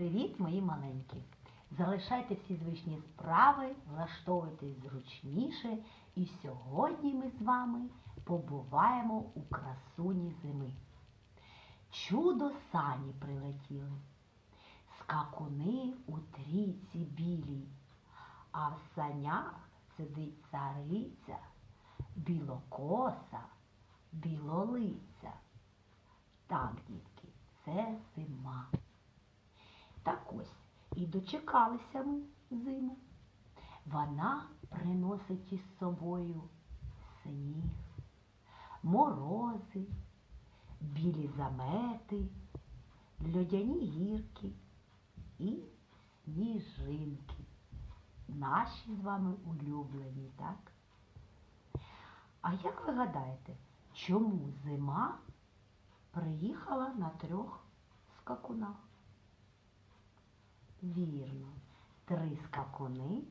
Привіт, мої маленькі! Залишайте всі звичні справи, влаштовуйтесь зручніше, і сьогодні ми з вами побуваємо у красуні зими. Чудо сані прилетіли, скакуни у трійці білій, а в санях сидить цариця, білокоса, білолиця. Так, дітки, це зима. Так ось і дочекалися ми зиму. Вона приносить із собою сніг, морози, білі замети, льодяні гірки і сніжинки. Наші з вами улюблені, так? А як ви гадаєте, чому зима приїхала на трьох скакунах? Вірно, три скакуни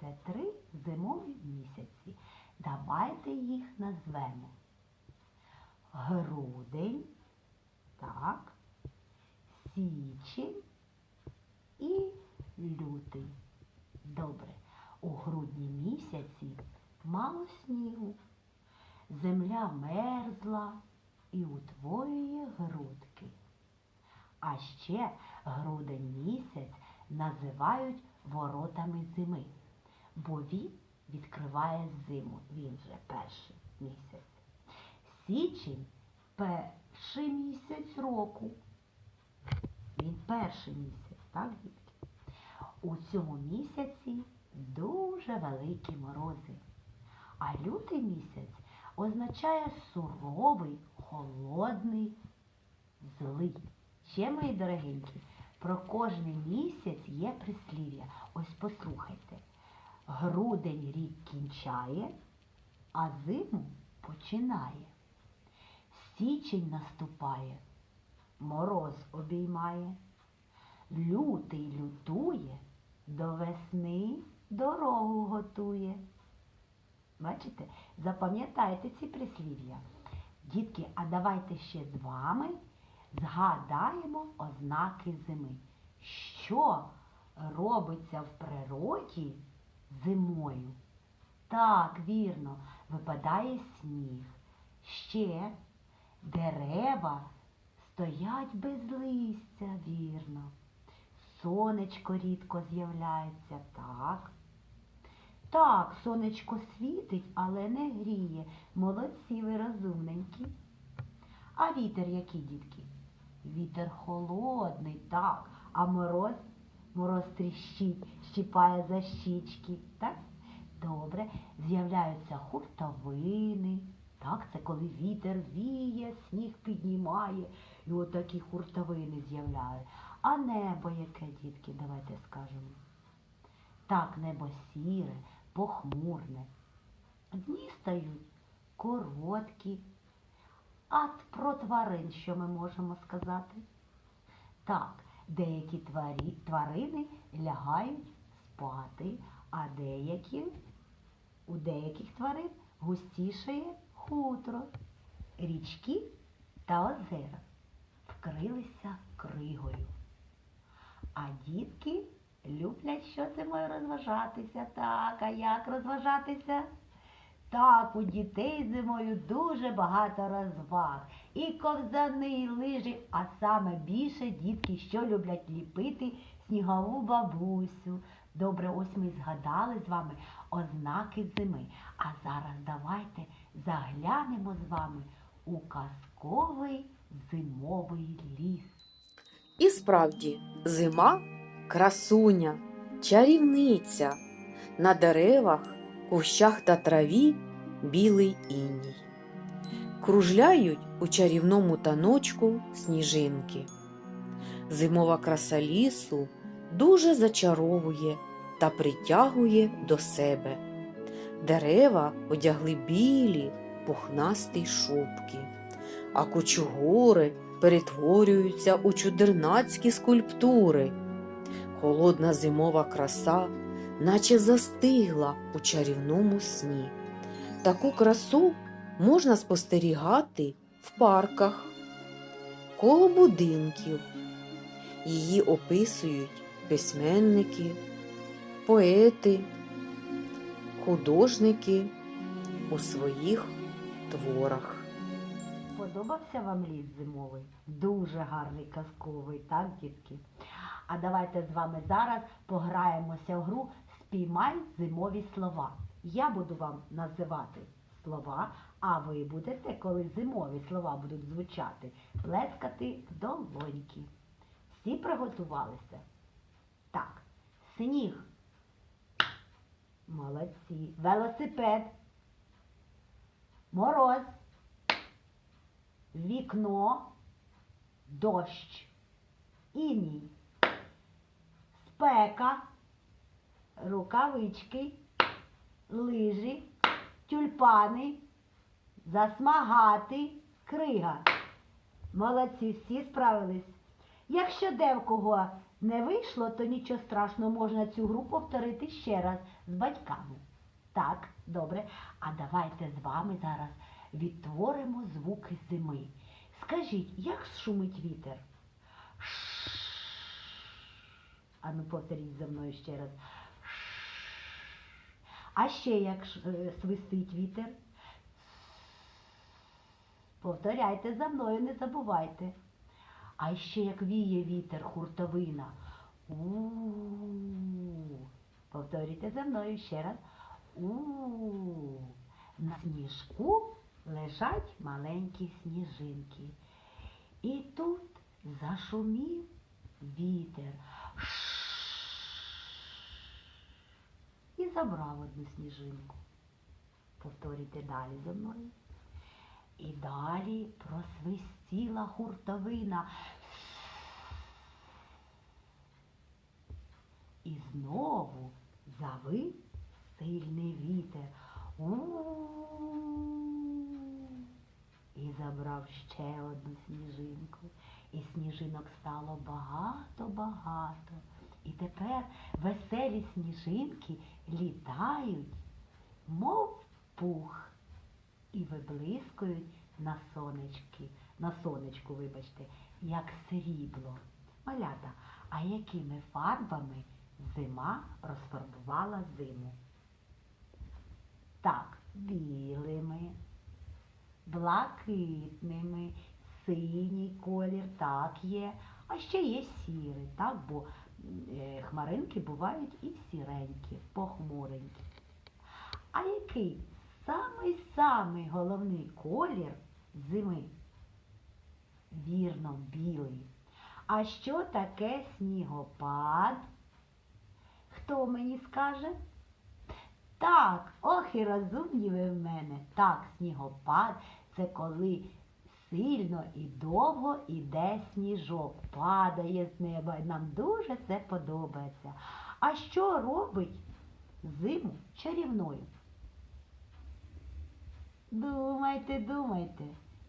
це три зимові місяці. Давайте їх назвемо. Грудень, так, січень і лютий. Добре, у грудні місяці мало снігу. Земля мерзла і утворює грудки. А ще грудень місяць називають воротами зими, бо він відкриває зиму, він же перший місяць. Січень перший місяць року. Він перший місяць, так, дітки? У цьому місяці дуже великі морози. А лютий місяць означає суровий, холодний, злий. Ще, мої дорогенькі, про кожний місяць є прислів'я. Ось послухайте. Грудень рік кінчає, а зиму починає. Січень наступає, мороз обіймає. Лютий лютує, до весни дорогу готує. Бачите, запам'ятайте ці прислів'я. Дітки, а давайте ще з вами згадаємо ознаки зими. Що робиться в природі зимою? Так, вірно, випадає сніг. Ще дерева стоять без листя, вірно. Сонечко рідко з'являється, так. Так, сонечко світить, але не гріє. Молодці ви розумненькі. А вітер який, дітки? Вітер холодний, так, а мороз, мороз тріщить, щіпає за щічки, так? Добре, з'являються хуртовини. Так, це коли вітер віє, сніг піднімає, і отакі хуртовини з'являють. А небо яке, дітки, давайте скажемо. Так, небо сіре, похмурне. Дні стають короткі. А про тварин що ми можемо сказати? Так, деякі тварі, тварини лягають спати, а деякі, у деяких тварин густішає хутро. Річки та озера вкрилися кригою. А дітки люблять що зимою розважатися. Так, а як розважатися? Так, у дітей зимою дуже багато розваг. І ковзани, і лижі, а саме більше дітки, що люблять ліпити снігову бабусю. Добре, ось ми згадали з вами ознаки зими. А зараз давайте заглянемо з вами у казковий зимовий ліс. І справді, зима красуня, чарівниця. На деревах, кущах та траві білий іній. Кружляють у чарівному таночку сніжинки. Зимова краса лісу дуже зачаровує та притягує до себе. Дерева одягли білі пухнасті шубки, а кучугури перетворюються у чудернацькі скульптури. Холодна зимова краса, наче застигла у чарівному сні. Таку красу можна спостерігати в парках, коло будинків, Її описують письменники, поети, художники у своїх творах. Подобався вам ліс зимовий? Дуже гарний казковий, так, дітки? А давайте з вами зараз пограємося в гру Спіймай зимові слова. Я буду вам називати слова, а ви будете, коли зимові слова будуть звучати, плескати долоньки. Всі приготувалися? Так, сніг. Молодці. Велосипед. Мороз вікно, дощ, іній, спека, рукавички, лижі, тюльпани, засмагати, крига. Молодці, всі справились. Якщо де в кого не вийшло, то нічого страшного, можна цю гру повторити ще раз з батьками. Так, добре. А давайте з вами зараз відтворимо звуки зими. Скажіть, як шумить вітер? Ану, повторіть за мною ще раз. А ще як е, свистить вітер? Повторяйте за мною, не забувайте. А ще як віє вітер, хуртовина. У-у-у. Повторюйте за мною ще раз. У-у-у. На сніжку лежать маленькі сніжинки. І тут зашумів вітер. І забрав одну сніжинку. Повторюйте далі за мною. І далі просвистіла хуртовина. І знову завив сильний вітер. У-у-у. І забрав ще одну сніжинку. І сніжинок стало багато-багато. І тепер веселі сніжинки літають, мов пух, і виблискують на сонечки, на сонечку, вибачте, як срібло. Малята, а якими фарбами зима розфарбувала зиму? Так, білими, блакитними, синій колір, так є. А ще є сірий, так, бо хмаринки бувають і сіренькі, похмуренькі. А який самий-самий головний колір зими? Вірно, білий. А що таке снігопад? Хто мені скаже? Так, ох і розумні ви в мене. Так, снігопад це коли сильно і довго іде сніжок, падає з неба. І нам дуже це подобається. А що робить зиму чарівною? Думайте, думайте.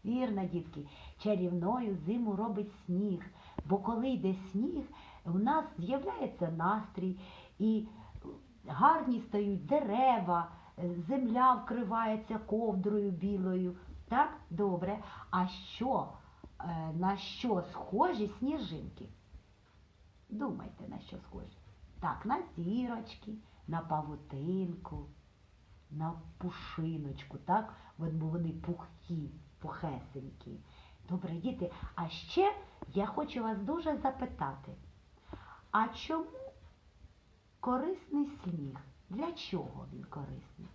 Вірно, дітки, чарівною зиму робить сніг. Бо коли йде сніг, у нас з'являється настрій і гарні стають дерева, земля вкривається ковдрою білою. Так, добре. А що, е, на що схожі сніжинки? Думайте, на що схожі. Так, на зірочки, на павутинку, на пушиночку, так? Бо вони пухкі, пухесенькі. Добре, діти, а ще я хочу вас дуже запитати, а чому корисний сніг? Для чого він корисний?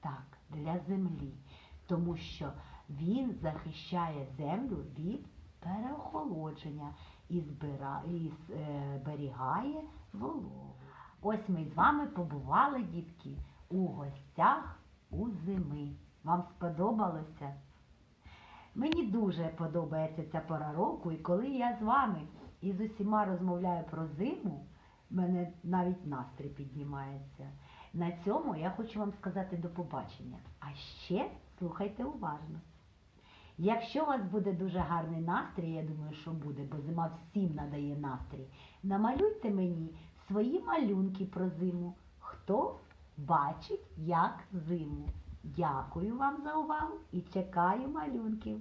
Так, для землі, тому що він захищає землю від переохолодження і, е, зберігає вологу. Ось ми з вами побували, дітки, у гостях у зими. Вам сподобалося? Мені дуже подобається ця пора року, і коли я з вами і з усіма розмовляю про зиму, в мене навіть настрій піднімається. На цьому я хочу вам сказати до побачення. А ще слухайте уважно. Якщо у вас буде дуже гарний настрій, я думаю, що буде, бо зима всім надає настрій, намалюйте мені свої малюнки про зиму. Хто бачить, як зиму. Дякую вам за увагу і чекаю малюнків.